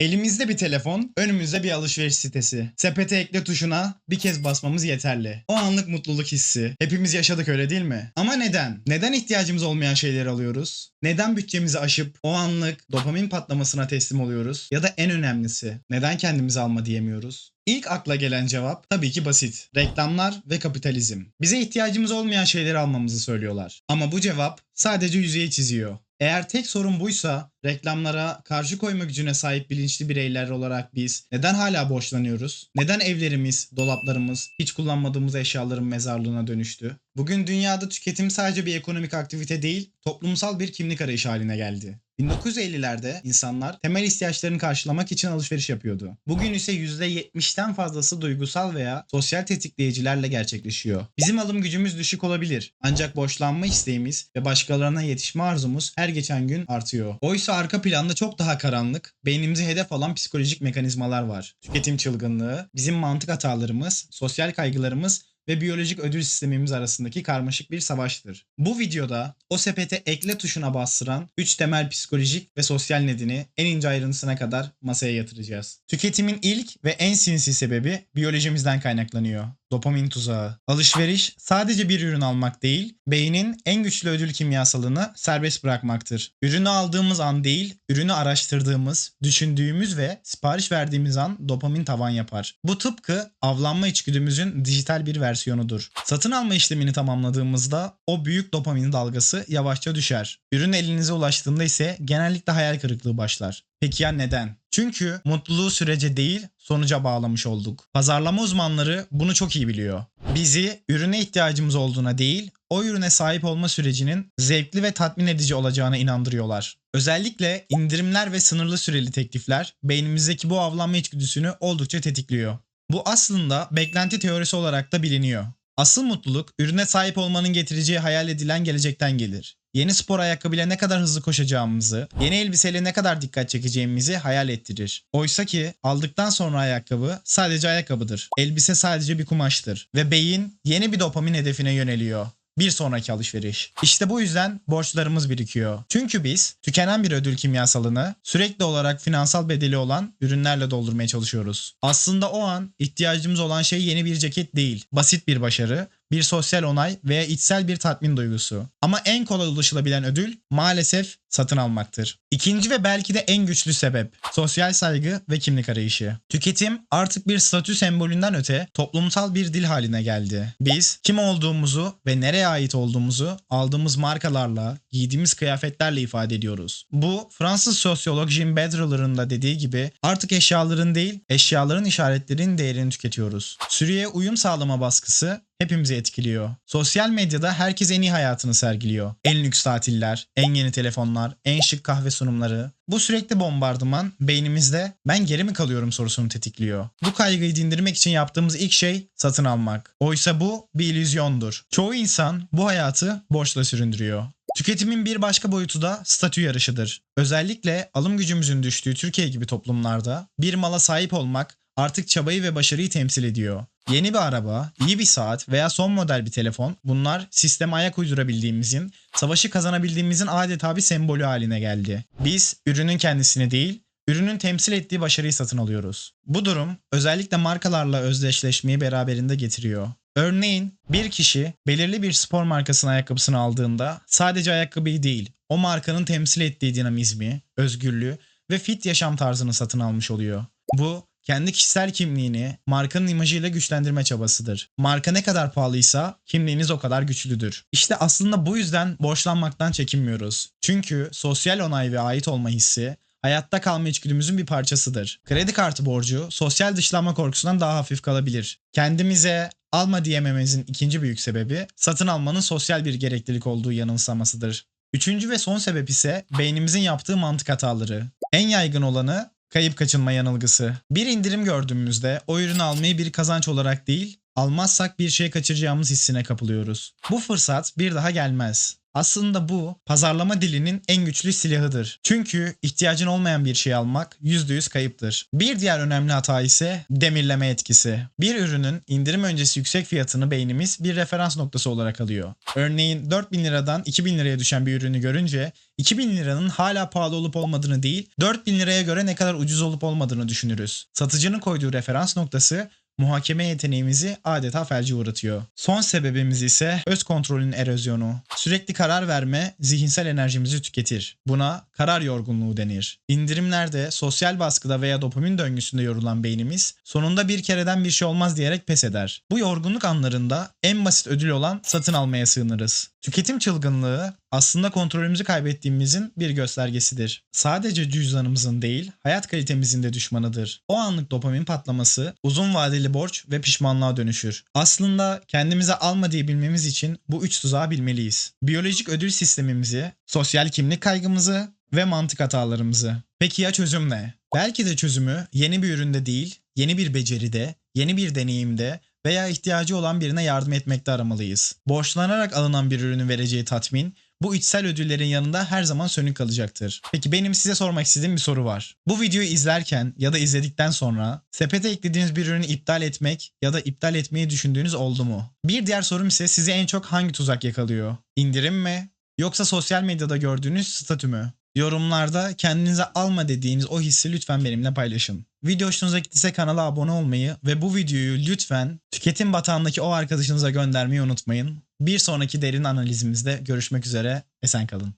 Elimizde bir telefon, önümüzde bir alışveriş sitesi. Sepete ekle tuşuna bir kez basmamız yeterli. O anlık mutluluk hissi. Hepimiz yaşadık öyle değil mi? Ama neden? Neden ihtiyacımız olmayan şeyleri alıyoruz? Neden bütçemizi aşıp o anlık dopamin patlamasına teslim oluyoruz? Ya da en önemlisi, neden kendimizi alma diyemiyoruz? İlk akla gelen cevap tabii ki basit. Reklamlar ve kapitalizm. Bize ihtiyacımız olmayan şeyleri almamızı söylüyorlar. Ama bu cevap sadece yüzeyi çiziyor. Eğer tek sorun buysa reklamlara karşı koyma gücüne sahip bilinçli bireyler olarak biz neden hala borçlanıyoruz? Neden evlerimiz, dolaplarımız, hiç kullanmadığımız eşyaların mezarlığına dönüştü? Bugün dünyada tüketim sadece bir ekonomik aktivite değil, toplumsal bir kimlik arayışı haline geldi. 1950'lerde insanlar temel ihtiyaçlarını karşılamak için alışveriş yapıyordu. Bugün ise %70'ten fazlası duygusal veya sosyal tetikleyicilerle gerçekleşiyor. Bizim alım gücümüz düşük olabilir. Ancak borçlanma isteğimiz ve başkalarına yetişme arzumuz her geçen gün artıyor. Oysa arka planda çok daha karanlık, beynimizi hedef alan psikolojik mekanizmalar var. Tüketim çılgınlığı, bizim mantık hatalarımız, sosyal kaygılarımız ve biyolojik ödül sistemimiz arasındaki karmaşık bir savaştır. Bu videoda o sepete ekle tuşuna bastıran 3 temel psikolojik ve sosyal nedeni en ince ayrıntısına kadar masaya yatıracağız. Tüketimin ilk ve en sinsi sebebi biyolojimizden kaynaklanıyor. Dopamin tuzağı. Alışveriş sadece bir ürün almak değil, beynin en güçlü ödül kimyasalını serbest bırakmaktır. Ürünü aldığımız an değil, ürünü araştırdığımız, düşündüğümüz ve sipariş verdiğimiz an dopamin tavan yapar. Bu tıpkı avlanma içgüdümüzün dijital bir versiyonudur. Satın alma işlemini tamamladığımızda o büyük dopamin dalgası yavaşça düşer. Ürün elinize ulaştığında ise genellikle hayal kırıklığı başlar. Peki ya neden? Çünkü mutluluğu sürece değil sonuca bağlamış olduk. Pazarlama uzmanları bunu çok iyi biliyor. Bizi ürüne ihtiyacımız olduğuna değil, o ürüne sahip olma sürecinin zevkli ve tatmin edici olacağına inandırıyorlar. Özellikle indirimler ve sınırlı süreli teklifler beynimizdeki bu avlanma içgüdüsünü oldukça tetikliyor. Bu aslında beklenti teorisi olarak da biliniyor. Asıl mutluluk ürüne sahip olmanın getireceği hayal edilen gelecekten gelir. Yeni spor ayakkabıyla ne kadar hızlı koşacağımızı, yeni elbiseyle ne kadar dikkat çekeceğimizi hayal ettirir. Oysa ki aldıktan sonra ayakkabı sadece ayakkabıdır. Elbise sadece bir kumaştır. Ve beyin yeni bir dopamin hedefine yöneliyor. Bir sonraki alışveriş. İşte bu yüzden borçlarımız birikiyor. Çünkü biz tükenen bir ödül kimyasalını sürekli olarak finansal bedeli olan ürünlerle doldurmaya çalışıyoruz. Aslında o an ihtiyacımız olan şey yeni bir ceket değil. Basit bir başarı, bir sosyal onay veya içsel bir tatmin duygusu. Ama en kolay ulaşılabilen ödül maalesef satın almaktır. İkinci ve belki de en güçlü sebep sosyal saygı ve kimlik arayışı. Tüketim artık bir statü sembolünden öte toplumsal bir dil haline geldi. Biz kim olduğumuzu ve nereye ait olduğumuzu aldığımız markalarla, giydiğimiz kıyafetlerle ifade ediyoruz. Bu Fransız sosyolog Jim Bedreller'ın da dediği gibi artık eşyaların değil, eşyaların işaretlerinin değerini tüketiyoruz. Sürüye uyum sağlama baskısı hepimizi etkiliyor. Sosyal medyada herkes en iyi hayatını sergiliyor. En lüks tatiller, en yeni telefonlar, en şık kahve sunumları. Bu sürekli bombardıman beynimizde ben geri mi kalıyorum sorusunu tetikliyor. Bu kaygıyı dindirmek için yaptığımız ilk şey satın almak. Oysa bu bir illüzyondur. Çoğu insan bu hayatı borçla süründürüyor. Tüketimin bir başka boyutu da statü yarışıdır. Özellikle alım gücümüzün düştüğü Türkiye gibi toplumlarda bir mala sahip olmak artık çabayı ve başarıyı temsil ediyor. Yeni bir araba, iyi bir saat veya son model bir telefon bunlar sisteme ayak uydurabildiğimizin, savaşı kazanabildiğimizin adeta bir sembolü haline geldi. Biz ürünün kendisini değil, ürünün temsil ettiği başarıyı satın alıyoruz. Bu durum özellikle markalarla özdeşleşmeyi beraberinde getiriyor. Örneğin bir kişi belirli bir spor markasının ayakkabısını aldığında sadece ayakkabıyı değil, o markanın temsil ettiği dinamizmi, özgürlüğü ve fit yaşam tarzını satın almış oluyor. Bu kendi kişisel kimliğini markanın imajıyla güçlendirme çabasıdır. Marka ne kadar pahalıysa kimliğiniz o kadar güçlüdür. İşte aslında bu yüzden borçlanmaktan çekinmiyoruz. Çünkü sosyal onay ve ait olma hissi hayatta kalma içgüdümüzün bir parçasıdır. Kredi kartı borcu sosyal dışlanma korkusundan daha hafif kalabilir. Kendimize alma diyemememizin ikinci büyük sebebi satın almanın sosyal bir gereklilik olduğu yanılsamasıdır. Üçüncü ve son sebep ise beynimizin yaptığı mantık hataları. En yaygın olanı kayıp kaçınma yanılgısı. Bir indirim gördüğümüzde o ürünü almayı bir kazanç olarak değil, almazsak bir şey kaçıracağımız hissine kapılıyoruz. Bu fırsat bir daha gelmez. Aslında bu pazarlama dilinin en güçlü silahıdır. Çünkü ihtiyacın olmayan bir şey almak %100 kayıptır. Bir diğer önemli hata ise demirleme etkisi. Bir ürünün indirim öncesi yüksek fiyatını beynimiz bir referans noktası olarak alıyor. Örneğin 4000 liradan 2000 liraya düşen bir ürünü görünce 2000 liranın hala pahalı olup olmadığını değil 4000 liraya göre ne kadar ucuz olup olmadığını düşünürüz. Satıcının koyduğu referans noktası muhakeme yeteneğimizi adeta felce uğratıyor. Son sebebimiz ise öz kontrolün erozyonu. Sürekli karar verme zihinsel enerjimizi tüketir. Buna karar yorgunluğu denir. İndirimlerde, sosyal baskıda veya dopamin döngüsünde yorulan beynimiz sonunda bir kereden bir şey olmaz diyerek pes eder. Bu yorgunluk anlarında en basit ödül olan satın almaya sığınırız. Tüketim çılgınlığı aslında kontrolümüzü kaybettiğimizin bir göstergesidir. Sadece cüzdanımızın değil, hayat kalitemizin de düşmanıdır. O anlık dopamin patlaması uzun vadeli borç ve pişmanlığa dönüşür. Aslında kendimize alma diye bilmemiz için bu üç tuzağı bilmeliyiz. Biyolojik ödül sistemimizi, sosyal kimlik kaygımızı ve mantık hatalarımızı. Peki ya çözüm ne? Belki de çözümü yeni bir üründe değil, yeni bir beceride, yeni bir deneyimde veya ihtiyacı olan birine yardım etmekte aramalıyız. Borçlanarak alınan bir ürünün vereceği tatmin bu içsel ödüllerin yanında her zaman sönük kalacaktır. Peki benim size sormak istediğim bir soru var. Bu videoyu izlerken ya da izledikten sonra sepete eklediğiniz bir ürünü iptal etmek ya da iptal etmeyi düşündüğünüz oldu mu? Bir diğer sorum ise sizi en çok hangi tuzak yakalıyor? İndirim mi? Yoksa sosyal medyada gördüğünüz statü mü? Yorumlarda kendinize alma dediğiniz o hissi lütfen benimle paylaşın. Video hoşunuza gittiyse kanala abone olmayı ve bu videoyu lütfen tüketim batağındaki o arkadaşınıza göndermeyi unutmayın. Bir sonraki derin analizimizde görüşmek üzere. Esen kalın.